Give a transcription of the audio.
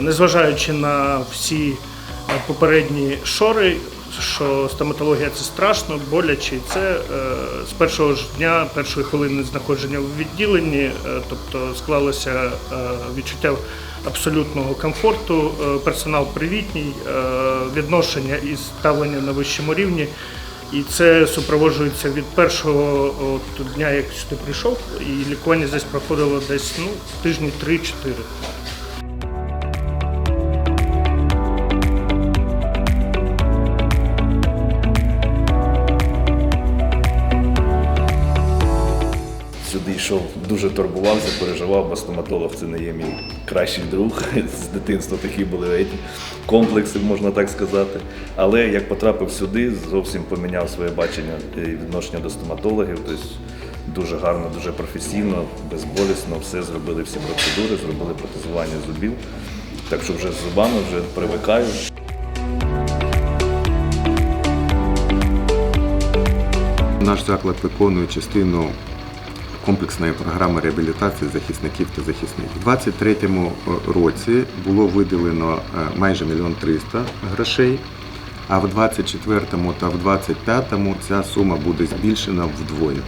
незважаючи на всі е, попередні шори, що стоматологія це страшно, боляче, це е, з першого ж дня, першої хвилини знаходження в відділенні, е, тобто склалося відчуття абсолютного комфорту, персонал привітній, відношення і ставлення на вищому рівні. І це супроводжується від першого от, дня, як сюди прийшов, і лікування здесь проходило десь ну, тижні 3-4. Йшов, дуже турбувався, переживав, бо стоматолог це не є мій кращий друг. З дитинства такі були комплекси, можна так сказати. Але як потрапив сюди, зовсім поміняв своє бачення і відношення до стоматологів. Тобто дуже гарно, дуже професійно, безболісно, все зробили, всі процедури, зробили протезування зубів. Так що вже з зубами вже привикаю. Наш заклад виконує частину комплексної програми реабілітації захисників та захисників. У 2023 році було виділено е, майже мільйон триста грошей, а в 2024 та в 2025 ця сума буде збільшена вдвоє.